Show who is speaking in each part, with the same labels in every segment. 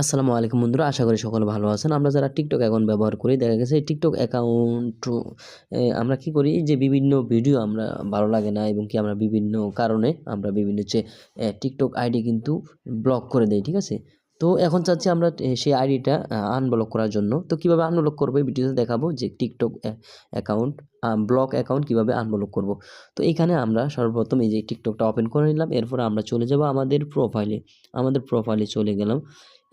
Speaker 1: আসসালামু আলাইকুম বন্ধুরা, আশা করি সকলে ভালো আছেন। আমরা যারা টিকটক অ্যাকাউন্ট ব্যবহার করি, দেখা গেছে টিকটক অ্যাকাউন্ট আমরা কি করি? যে বিভিন্ন ভিডিও আমরা ভালো লাগে না এবং কি আমরা বিভিন্ন কারণে আমরা বিভিন্ন টিকটক আইডি কিন্তু ব্লক করে দেই, ঠিক আছে? তো এখন চাচ্ছি আমরা সেই আইডিটা আনব্লক করার জন্য। তো কীভাবে আনব্লক করব এই ভিডিওতে দেখাবো যে টিকটক অ্যাকাউন্ট ব্লক অ্যাকাউন্ট কীভাবে আনব্লক করব। তো এখানে আমরা সর্বপ্রথম এই যে টিকটকটা ওপেন করে নিলাম, এরপর আমরা চলে যাব আমাদের প্রোফাইলে আমাদের প্রোফাইলে চলে গেলাম।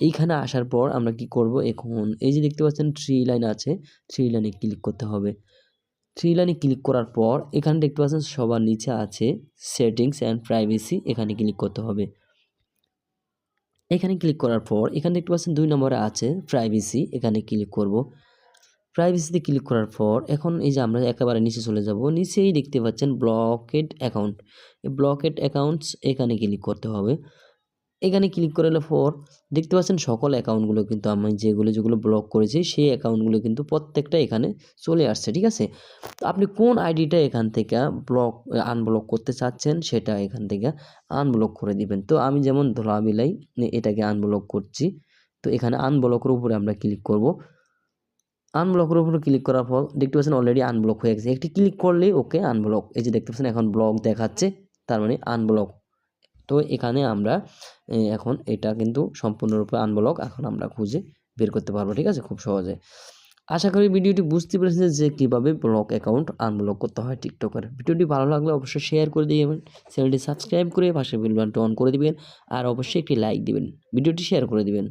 Speaker 1: এইখানে আসার পর আমরা কি করব এখন, এই যে দেখতে পাচ্ছেন থ্রি লাইন আছে থ্রি লাইনে ক্লিক করতে হবে। থ্রি লাইনে ক্লিক করার পর এখানে দেখতে পাচ্ছেন সবার নিচে আছে সেটিংস অ্যান্ড প্রাইভেসি এখানে ক্লিক করতে হবে। এখানে ক্লিক করার পর, এখানে দেখতে পাচ্ছেন দুই নম্বরে আছে প্রাইভেসি এখানে ক্লিক করব। প্রাইভেসিতে ক্লিক করার পর, এখন এই যে আমরা একেবারে নিচে চলে যাব, নিচেই দেখতে পাচ্ছেন ব্লকেড অ্যাকাউন্ট ব্লকেড অ্যাকাউন্টস এখানে ক্লিক করতে হবে। এখানে ক্লিক করলে পর দেখতে পাচ্ছেন সকল অ্যাকাউন্টগুলো কিন্তু আমি যেগুলো যেগুলো ব্লক করেছি, সেই অ্যাকাউন্টগুলো কিন্তু প্রত্যেকটা এখানে চলে আসছে, ঠিক আছে? তো আপনি কোন আইডিটা এখান থেকে ব্লক আনব্লক করতে চাচ্ছেন, সেটা এখান থেকে আনব্লক করে দিবেন। তো আমি যেমন ধরা বিলাই এটাকে আনব্লক করছি, তো এখানে আনব্লকের উপরে আমরা ক্লিক করব। আনব্লকের উপরে ক্লিক করার পর দেখতে পাচ্ছেন অলরেডি আনব্লক হয়ে গেছে। একটি ক্লিক করলেই ওকে আনব্লক এই যে দেখতে পাচ্ছেন, এখন ব্লক দেখাচ্ছে, তার মানে আনব্লক তো এখানে আমরা এখন এটা কিন্তু সম্পূর্ণরূপে আনব্লক এখন আমরা খুঁজে বের করতে পারব, ঠিক আছে? খুব সহজে। আশা করি ভিডিওটি বুঝতে পেরেছেন যে কীভাবে ব্লক অ্যাকাউন্ট আনব্লক করতে হয় টিকটকের। ভিডিওটি ভালো লাগলে অবশ্যই শেয়ার করে দিবেন চ্যানেলটি সাবস্ক্রাইব করে পাশে বেল অন করে দিবেন, আর অবশ্যই একটি লাইক দিবেন, ভিডিওটি শেয়ার করে দিবেন।